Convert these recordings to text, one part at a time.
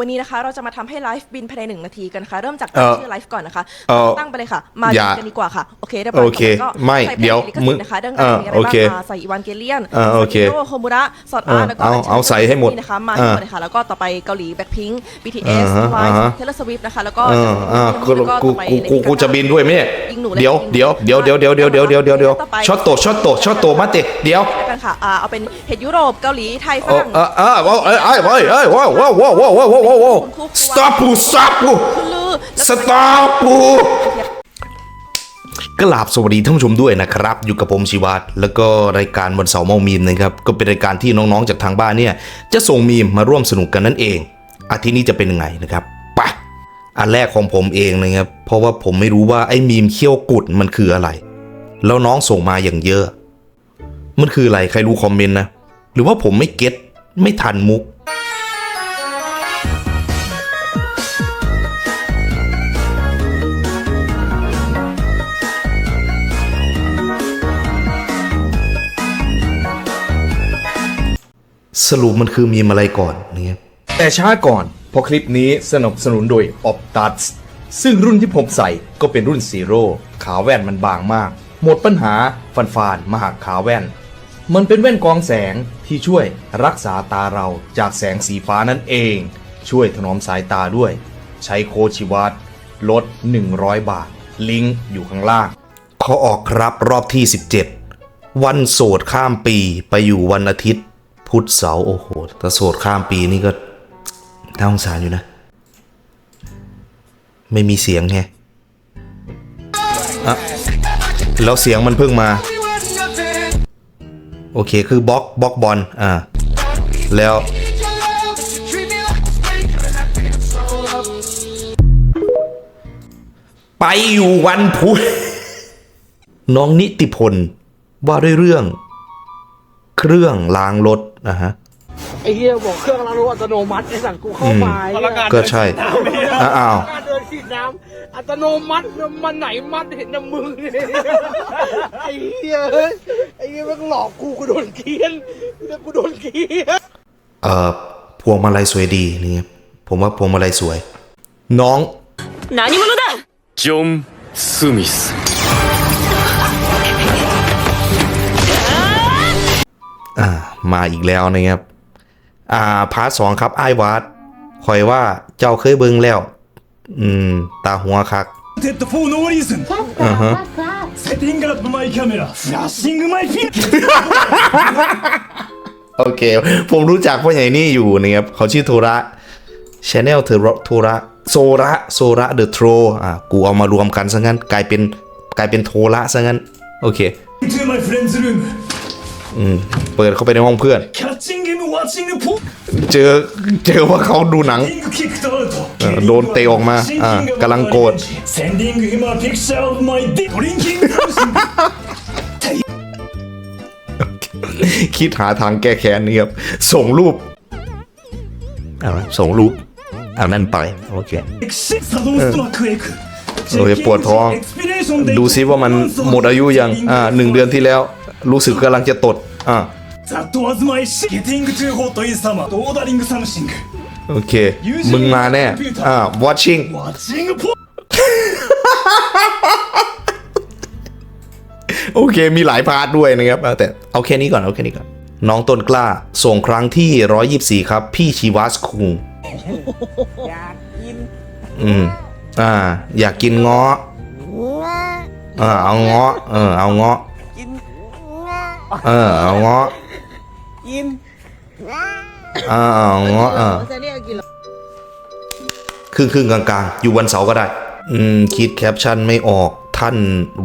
วันนี้นะคะเราจะมาทำให้ไลฟ์บินภายในหนึ่งนาทีกันนะคะเริ่มจากเอ่ตั้งอชื่อไลฟ์ก่อนนะคะเอ่อตั้งไปเลยค่ะ มาอย่ากันดีกว่าค่ะ โอเคเรียบร้อยโอเคต่ปก็ไม่ใส่แผ่นเดี๋ยวลิขสิทธิ์นะคะเรื่องมึการงมีอะไรเออบ้างโอเคอ่าใส่อีวานเกเลียนเออโอเคซาโโฮมุระซอดอาร์เออแล้วก็เอาเอาใส่ให้หมดนี่นะคะมาให้หมดเออเลยค่ะแล้วก็ต่อไปเกาหลีแบ็คพิงค์ BTS อ่าฮะไวอ่าฮะท์เทเลสวิฟนะคะแล้วก็เอออ่ากูแล้วก็กูต่อไปกูกูกูจะบินด้วยไหมเนี่ยยิงหนูเลยเดี๋ยวยิงหนูเดี๋ยวเดี๋ยวเดี๋ยวเดี๋ยวเดี๋ยวเดี๋ยวเดี๋ยวเดี๋ยวเดี๋ยวต่อไปช็อตโตช็อตโตช็อตโตมาเตะเดี๋ยวแล้วกันค่ะอ่าเอาเป็นเห็ดยุโรปเกาหลีไทยฝเออรั่งเออเออเอ้ยเอ้ยเอ้ยเอ้ยว้าวว้าวว้าวว้าวว้าวว้าวว้าวว้าว stop ปู stop ปูคุณลือแล้ว stop ปูกราบสวัสดีท่านผู้ชมด้วยนะครับ อยู่กับผมชิวัตรแล้วก็รายการวันเสาร์เมามีมนะครับก็เป็นรายการที่น้องๆจากทางบ้านเนี่ยจะส่งมีมมาร่วมสนุกกันนั่นเอง อาทิตย์นี้จะเป็นยังไงนะครับไปอันแรกของผมเองนะครับเพราะว่าผมไม่รู้ว่าไอ้มีมเขี้ยวกุดมันคืออะไร แล้วน้องส่งมาอย่างเยอะ มันคืออะไรใครรู้คอมเมนต์นะ หรือว่าผมไม่เก็ตไม่ทันมุก สรุปมันคือมีมอะไรก่อนเนี่ยแต่ช้าก่อนเพราะคลิปนี้สนับสนุนโดย Optus ซึ่งรุ่นที่ผมใส่ก็เป็นรุ่นซีโร่ขาแว่นมันบางมาก หมดปัญหาฟันฟานมาหักขาแว่น มันเป็นแว่นกองแสงที่ช่วยรักษาตาเราจากแสงสีฟ้านั่นเอง ช่วยถนอมสายตาด้วย ใช้โคชิวัตลด 100 บาท ลิงก์อยู่ข้างล่าง ขอออกครับรอบที่ 17 วันโสดข้ามปีไปอยู่วันอาทิตย์ พุธเสาร์โอ้โหถ้าโสดข้ามปีนี่ก็น่าสงสารอยู่นะ ไม่มีเสียงไงอะแล้วเสียงมันเพิ่งมา โอเคคือบล็อกบล็อกบอลอ่าแล้วไปอยู่วันพุธน้องนิติพลว่าด้วยเรื่อง เครื่องล้างรถนะฮะ ไอ้เหี้ยบอกเครื่องล้างรถอัตโนมัติไอ้สั่งกูเข้ามาไอ้เหี้ย ก็ใช่อะอ้าว การเดินฉีดน้ำอัตโนมัติมันไหนมัดเห็นแต่มึงเนี่ยไอ้เหี้ยเฮ้ยไอ้เหี้ยมันหลอกกูกูโดนเกลียนกูโดนเกลียน เอ่อ พวงมาลัยสวยดีนี่ครับผมว่าพวงมาลัยสวย น้อง 何者だジョン・スミス อ่า มาอีกแล้วนะครับ อ่าพาร์ทสองครับไอ้ายวาดคอยว่าเจ้าเคยเบิ่งแล้ว อืม ตาหัวคัก Wanted for no reason. Setting up my camera. Flashing my pin. โอเค ผมรู้จักพ่อใหญ่นี่อยู่นะครับเขาชื่อโทระชแนลเทอร์โทระโซระโซระเดอะโทรอ่ากูเอามารวมกันซะงั้นกลายเป็นกลายเป็นโทระซะงั้น โอเค to my friend's room. เปิดเข้าไปในห้องเพื่อน Catching him watching porn. เจอเจอว่าเขาดูหนังโดนเตะออกมาอ่ากำลังโกรธคิดหาทางแก้แค้นนี่ครับ ส่งรูปเอาละส่งรูปเอานั่นไป โอเคโอเคปวดท้อง ดูซิว่ามันหมดอายุยัง อ่าหนึ่งเดือนที่แล้ว รู้สึกกำลังจะตด อ่า That was my shit. Getting too hot in summer. Ordering something. โอเค มึงมาแน่ อ่า watching Watching porn. โอเค มีหลายพาร์ทด้วยนะครับเอาแต่เอาแค่นี้ก่อน เอาแค่นี้ก่อน น้องต้นกล้า ส่งครั้งที่ 124 ครับ พี่ชีวัสคุงอยากกิน อืม อ่า อยากกินเงาะเออเอาเงาะ เออ เอาเงาะกินเออ เอาเงาะ กินเออเอาเงาะเออจะเรียกกินเหรอครึ่งครึ่งๆกลางๆอยู่วันเสาร์ก็ได้ อืม คิดแคปชั่นไม่ออกท่าน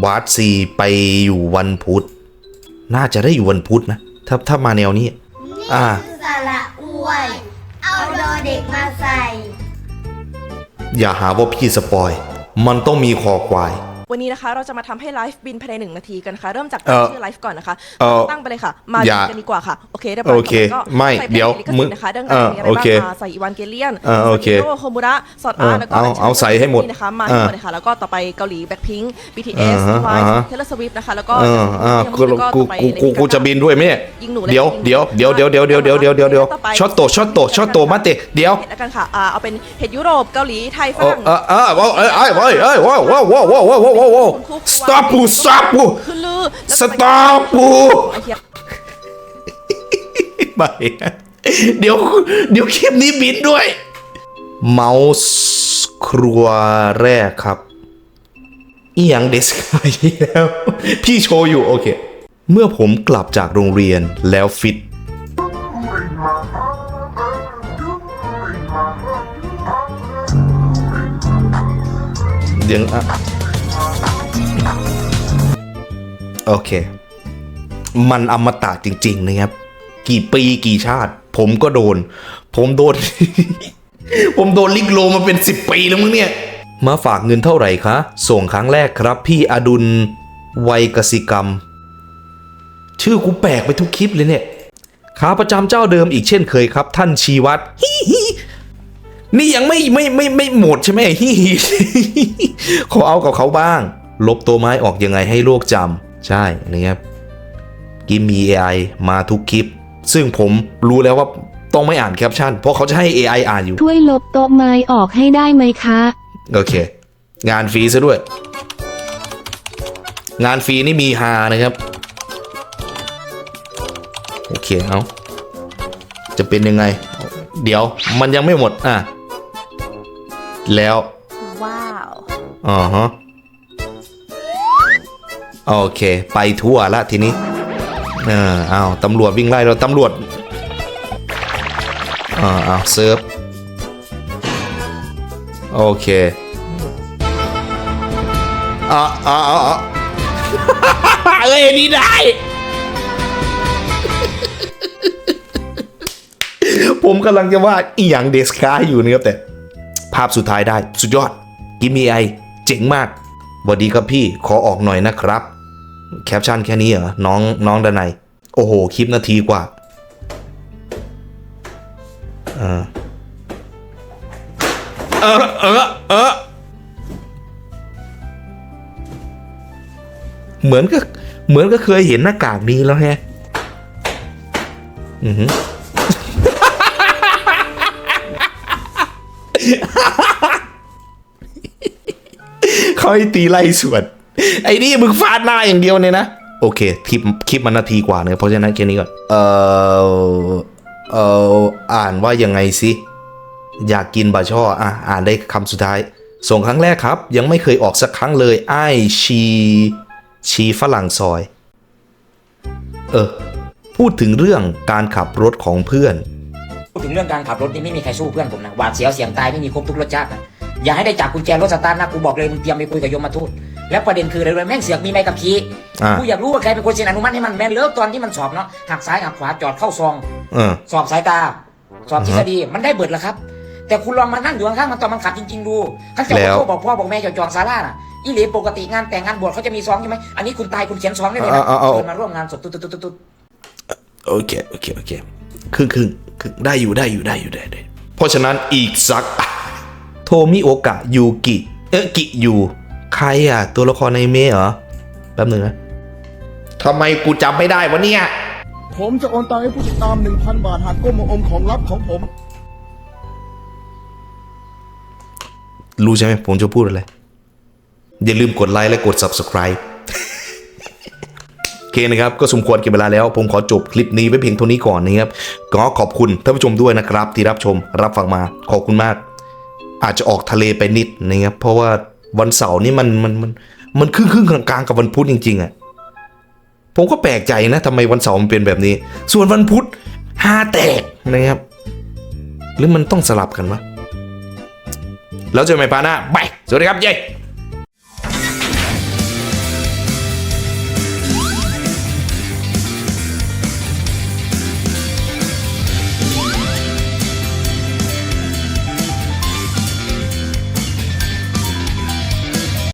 วาดซีไปอยู่วันพุธ น่าจะได้อยู่วันพุธนะ ถ้าถ้ามาแนวนี้ อ่าสระอวย เอาดอเด็กมาใส่ อย่าหาว่าพี่สปอย มันต้องมีคอควาย วันนี้นะคะเราจะมาทำให้ไลฟ์บินภายในหนึ่งนาทีกันค่ะ เริ่มจากเอ่ตั้งอชื่อไลฟ์ก่อนนะคะ เอ่อตั้งไปเลยค่ะ มาอย่าดูกันดีกว่าค่ะ โอเคเรียบร้อยโอเคก็ไม่ใส่พลงเดี๋ยวลิขสิทธิ์นะคะเรื่องราวมีอะไรเออบ้างโอเคคะใส่อีวานเกเลียนเออโอเคซากิโร่โฮมุระสอดอาร์ตแล้วก็เอาเอาใส่ให้หมดนี่นะคะมาทั้งหมดอ่าเลยค่ะแล้วก็ต่อไปเกาหลีแบ็คพิงค์ BTS อ่าฮะ Twice อ่าฮะ Taylor Swift นะคะแล้วก็เอออ่ากูแล้วกูต่อไปกูกู Lady กูจะ Gaga บินด้วยไหมเนี่ยยิงหนูเลยเดี๋ยวยิงหนูเดี๋ยวเดี๋ยวเดี๋ยวเดี๋ยวเดี๋ยวเดี๋ยวเดี๋ยวเดี๋ยวเดี๋ยวต่อไปช็อตโตช็อตโตช็อตโตมาเตะเดี๋ยวเห็ดแล้วกันค่ะอ่าเอาเป็นเห็ดยุโรปเกาหลีไทยฝเออรั่ง เออเออเออเออเออเออเออว้าวว้าวว้าวว้าวว้าวว้าวว้าว stop ปู stop ปูขึ้นลือแล้ว stop ปูไอ้เหี้ยไม่เดี๋ยวเดี๋ยวคลิปนี้บินด้วย เมาส์ครัวแรกครับอีหยังเดสกายแล้ว พี่โชว์อยู่โอเค เมื่อผมกลับจากโรงเรียนแล้วฟิต เดี๋ยวอะ โอเค มันอมตะจริง ๆ นะครับ กี่ปีกี่ชาติ ผมก็โดน ผมโดน ผมโดนลิกโลมาเป็นสิบปีแล้วมึงเนี่ย มาฝากเงินเท่าไหร่คะ ส่งครั้งแรกครับ พี่อดุลวัยกสิกรรม ชื่อกูแปลกไปทุกคลิปเลยเนี่ยขาประจำเจ้าเดิมอีกเช่นเคยครับ ท่านชีวัตรนี่ยังไม่ไม่ไม่ไม่หมดใช่ไหมฮิฮิขอเอากับเขาบ้าง ลบตัวไม้ออกยังไงให้โลกจำ ใช่นะครับกิมมี AI มาทุกคลิป ซึ่งผมรู้แล้วว่าต้องไม่อ่านแคปชั่น เพราะเขาจะให้ AI อ่านอยู่ ช่วยลบโต๊ะไม้ออกให้ได้ไหมคะ โอเค งานฟรีซะด้วย งานฟรีนี่มีฮานะครับ โอเค เอาจะเป็นยังไง เดี๋ยวมันยังไม่หมดอะ แล้ว ว้าวอ๋อฮะ โอเค ไปทั่วละทีนี้ เออเอาตำรวจวิ่งไล่เราตำรวจอ่าเอาเซิร์ฟ โอเคอ่าอ่าอ่าเอ้ยนี่ได้ ผมกำลังจะว่าอีหยังเดสคาอยู่นะครับแต่ ภาพสุดท้ายได้ สุดยอด กิมมีไอ เจ๋งมากสวัสดีครับพี่ ขอออกหน่อยนะครับ แคปชั่นแค่นี้เหรอ น้องน้องดนัยโอ้โห คลิปนาทีกว่าเออเออเออเออเหมือนก็เหมือนก็เคยเห็นหน้ากากนี้แล้วแฮะอือหือเขาให้ตีไล่สวน ไอ้นี่มึงฟาดหน้าอย่างเดียวเนี่ยนะ โอเค คลิปคลิปมันนาทีกว่าเนี่ยเพราะฉะนั้นแค่นี้ก่อน เออเอออ่านว่ายังไงสิอยากกินบะช่ออะอ่านได้คำสุดท้าย ส่งครั้งแรกครับ ยังไม่เคยออกสักครั้งเลยไอ้ายชี ชีฝรั่งซอย เออ พูดถึงเรื่องการขับรถของเพื่อน พูดถึงเรื่องการขับรถนี่ไม่มีใครสู้เพื่อนผมนะหวาดเสียวเสียงตายไม่มีครบทุกรสชาตินะอย่าให้ได้จับกุญแจรถสตาร์ทนะกูบอกเลยมึงเตรียมไปคุยกับยมมาทูต แล้วประเด็นคืออะไรรู้ไหมแม่งเสียกมีใบขับขี่อ่ากูกูอยากรู้ว่าใครเป็นคนเซ็นอนุมัติให้มันแม่นเลิกตอนที่มันสอบเนาะหักซ้ายหักขวาจอดเข้าซอง เออ สอบสายตา สอบทฤษฎีมันได้เบิดแล้วครับ แต่คุณลองมานั่งอยู่ข้างๆมันตอนมันขับจริง ๆ ดูขั้นจะแล้วโทรบอกพ่อบอกแม่จะจองซาร่าน่ะอีหลีปกติงานแต่งงานบวชเขาจะมีซองใช่ไหมอันนี้คุณตายคุณเขียนซองได้เลยนะเอาเอาเอา เชิญมาร่วมงานศพตุ๊ดตุ๊ดตุ๊ดตุ๊ดโอเค โอเค โอเค ครึ่งครึ่งครึ่งได้อยู่ ได้อยู่ ได้อยู่ ได้ได้ เพราะฉะนั้นอีกสัก โทมิโอกะยูกิ เอ๊ะกิยู ใครอะ ตัวละครในเมะเหรอ แป๊บหนึ่งนะทำไมกูจำไม่ได้วะเนี่ย ผมจะโอนตังค์ให้ผู้ติดตาม 1,000 บาทหากก้มมาอมของลับของผม รู้ใช่ไหมผมจะพูดอะไร อย่าลืมกดไลค์และกด subscribe โอเคนะครับ ก็สมควรเก็บเวลาแล้ว ผมขอจบคลิปนี้ไว้เพียงเท่านี้ก่อนนะครับก็ขอบคุณท่านผู้ชมด้วยนะครับ ที่รับชมรับฟังมาขอบคุณมาก อาจจะออกทะเลไปนิดนะครับเพราะว่า วันเสาร์นี่มันมันมันมันครึ่งครึ่งกลางๆกับวันพุธจริง ๆอะ่ะผมก็แปลกใจนะทำไมวันเสาร์มันเป็นแบบนี้ ส่วนวันพุธห้าแตกนะครับ หรือมันต้องสลับกันวะแล้วเจอกันใหม่ปาหน้าไปสวัสดีครับเย้